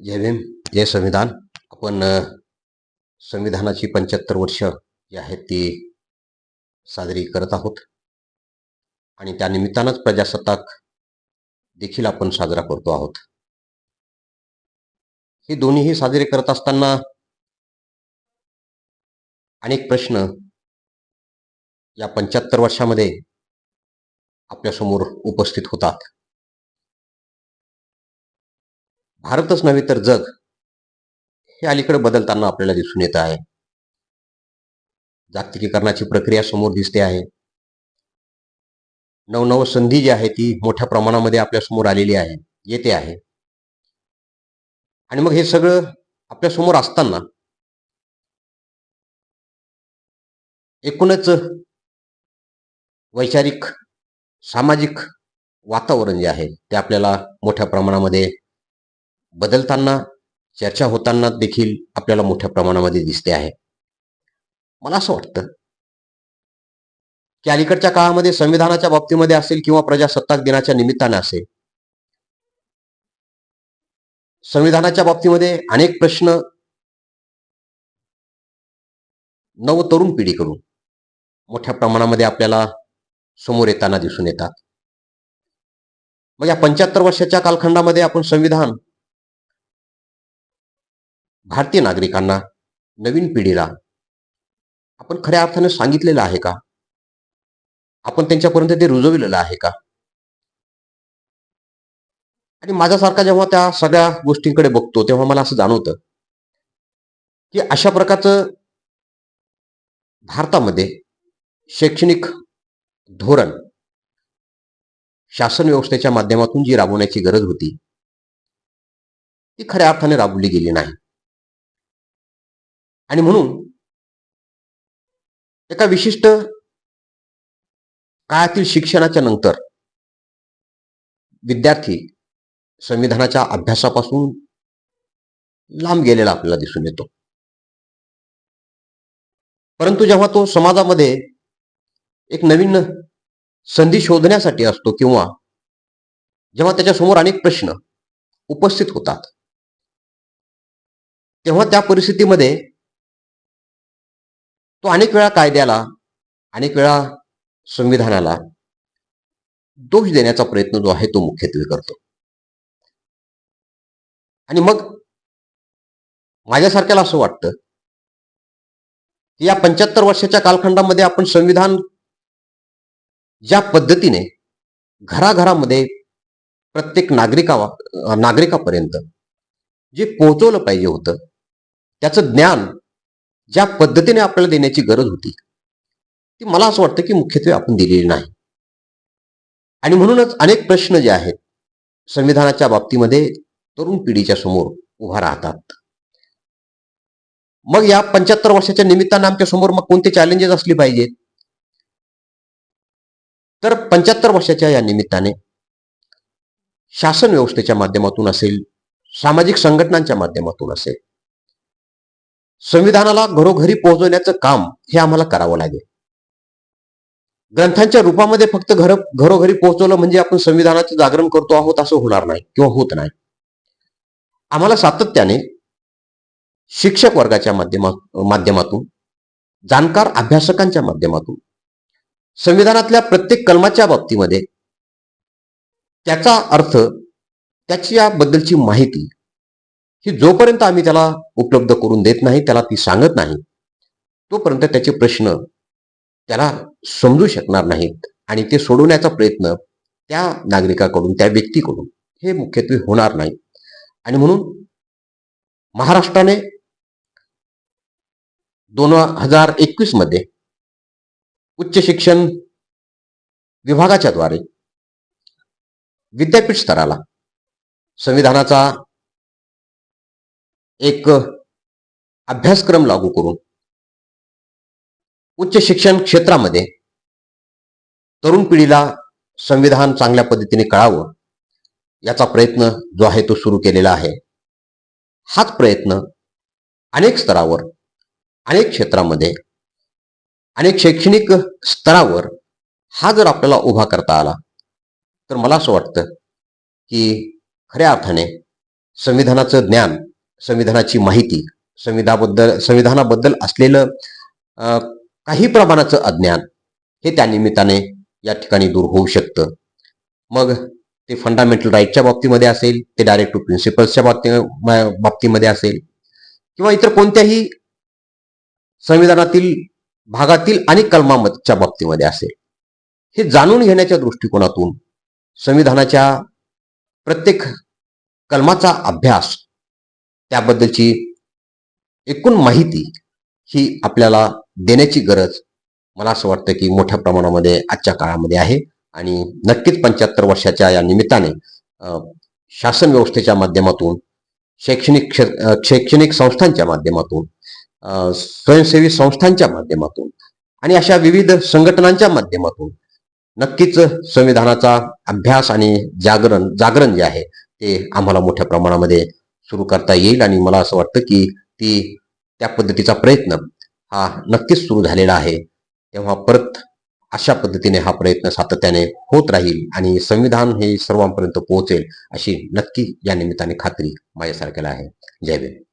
जय भीम जय संविधान. आपण संविधानाची पंच्याहत्तर वर्ष जी आहेत ती साजरी करत आहोत. आणि त्या निमित्तानंच प्रजासत्ताक देखील आपण साजरा करतो आहोत. हे दोन्हीही साजरे करत असताना अनेक प्रश्न या पंच्याहत्तर वर्षामध्ये आपल्यासमोर उपस्थित होतात. भारतच नव्हे तर जग हे अलीकडे बदलताना आपल्याला दिसून येत आहे. जागतिकीकरणाची प्रक्रिया समोर दिसते आहे. नवनव संधी जी आहे ती मोठ्या प्रमाणामध्ये आपल्यासमोर आलेली आहे येते आहे. आणि मग हे सगळं आपल्यासमोर असताना एकूणच वैचारिक सामाजिक वातावरण जे आहे ते आपल्याला मोठ्या प्रमाणामध्ये बदलताना चर्चा होताना देखील आपल्याला मोठ्या प्रमाणामध्ये दिसते आहे. मला असं वाटतं की अलीकडच्या काळामध्ये संविधानाच्या बाबतीमध्ये असेल किंवा प्रजासत्ताक दिनाच्या निमित्ताने असेल संविधानाच्या बाबतीमध्ये अनेक प्रश्न नव तरुण पिढीकडून मोठ्या प्रमाणामध्ये आपल्याला समोर येताना दिसून येतात. मग या पंच्याहत्तर वर्षाच्या कालखंडामध्ये आपण संविधान भारतीय नागरिकांना नवीन पिढीला आपण खऱ्या अर्थाने सांगितलेलं आहे का? आपण त्यांच्यापर्यंत ते रुजविलेलं आहे का? आणि माझ्यासारखा जेव्हा त्या सगळ्या गोष्टींकडे बघतो तेव्हा मला असं जाणवतं की अशा प्रकारचं भारतामध्ये शैक्षणिक धोरण शासन व्यवस्थेच्या माध्यमातून जी राबवण्याची गरज होती ती खऱ्या अर्थाने राबवली गेली नाही. आणि म्हणून एका विशिष्ट काळातील शिक्षणाच्या नंतर विद्यार्थी संविधानाच्या अभ्यासापासून लांब गेलेला आपल्याला दिसून येतो. परंतु जेव्हा तो समाजामध्ये एक नवीन संधी शोधण्यासाठी असतो किंवा जेव्हा त्याच्यासमोर अनेक प्रश्न उपस्थित होतात तेव्हा त्या परिस्थितीमध्ये तो अनेक वेळा कायद्याला अनेक वेळा संविधानाला दोष देण्याचा प्रयत्न जो आहे तो मुख्यत्वे करतो. आणि मग माझ्यासारख्याला असं वाटतं की या पंच्याहत्तर वर्षाच्या कालखंडामध्ये आपण संविधान ज्या पद्धतीने घराघरामध्ये प्रत्येक नागरिका नागरिकापर्यंत जे पोहोचवलं पाहिजे होतं त्याचं ज्ञान ज्या पद्धतीने आपल्याला देण्याची गरज होती ती मला असं वाटतं की मुख्यत्वे आपण दिलेली नाही. आणि म्हणूनच अनेक प्रश्न जे आहेत संविधानाच्या बाबतीमध्ये तरुण पिढीच्या समोर उभा राहतात. मग या पंच्याहत्तर वर्षाच्या निमित्तानं आमच्यासमोर मग कोणते चॅलेंजेस असले पाहिजेत? तर पंच्याहत्तर वर्षाच्या या निमित्ताने शासन व्यवस्थेच्या माध्यमातून असेल सामाजिक संघटनांच्या माध्यमातून असेल संविधानाला घरोघरी पोहोचवण्याचं काम हे आम्हाला करावं लागेल. ग्रंथांच्या रूपामध्ये फक्त घर घरोघरी पोहोचवलं म्हणजे आपण संविधानाचं जागरण करतो आहोत असं होणार नाही किंवा होत नाही. आम्हाला सातत्याने शिक्षक वर्गाच्या माध्यमा माध्यमातून जाणकार अभ्यासकांच्या माध्यमातून संविधानातल्या प्रत्येक कलमाच्या बाबतीमध्ये त्याचा अर्थ त्याच्याबद्दलची माहिती ही जोपर्यंत आम्ही त्याला उपलब्ध करून देत नाही त्याला ती सांगत नाही तोपर्यंत त्याचे प्रश्न त्याला समजू शकणार नाहीत आणि ते सोडवण्याचा प्रयत्न त्या नागरिकाकडून त्या व्यक्तीकडून हे मुख्यत्वे होणार नाही. आणि म्हणून महाराष्ट्राने दोन हजार एकवीसमध्ये उच्च शिक्षण विभागाच्या द्वारे विद्यापीठ स्तराला संविधानाचा एक अभ्यासक्रम लागू करून उच्च शिक्षण क्षेत्रामध्ये तरुण पिढीला संविधान चांगल्या पद्धतीने कळावं याचा प्रयत्न जो आहे तो सुरू केलेला आहे. हाच प्रयत्न अनेक स्तरावर अनेक क्षेत्रामध्ये अनेक शैक्षणिक स्तरावर हा जर आपल्याला उभा करता आला तर मला असं वाटतं की खऱ्या अर्थाने संविधानाचं ज्ञान संविधानाची माहिती संविधाबद्दल संविधानाबद्दल असलेलं काही प्रमाणाचं अज्ञान हे त्या निमित्ताने या ठिकाणी दूर होऊ शकतं. मग ते फंडामेंटल राईटच्या बाबतीमध्ये असेल ते डायरेक्ट टू प्रिन्सिपल्सच्या बाबती बाबतीमध्ये असेल किंवा इतर कोणत्याही संविधानातील भागातील आणि कलमामतच्या बाबतीमध्ये असेल. हे जाणून घेण्याच्या दृष्टिकोनातून संविधानाच्या प्रत्येक कलमाचा अभ्यास त्याबद्दलची एकूण माहिती ही आपल्याला देण्याची गरज मला असं वाटतं की मोठ्या प्रमाणामध्ये आजच्या काळामध्ये आहे. आणि नक्कीच पंच्याहत्तर वर्षाच्या या निमित्ताने शासन व्यवस्थेच्या माध्यमातून शैक्षणिक क्षे- शैक्षणिक संस्थांच्या माध्यमातून स्वयंसेवी संस्थांच्या माध्यमातून आणि अशा विविध संघटनांच्या माध्यमातून नक्कीच संविधानाचा अभ्यास आणि जागरण जागरण जे आहे ते आम्हाला मोठ्या प्रमाणामध्ये सुरू करता येईल आणि मला असं वाटतं की ती त्या पद्धतीचा प्रयत्न हा नक्कीच सुरू झालेला आहे. तेव्हा परत अशा पद्धतीने हा प्रयत्न सातत्याने होत राहील आणि संविधान हे सर्वांपर्यंत पोहोचेल अशी नक्की या निमित्ताने खात्री माझ्यासारख्याला आहे. जय भीम.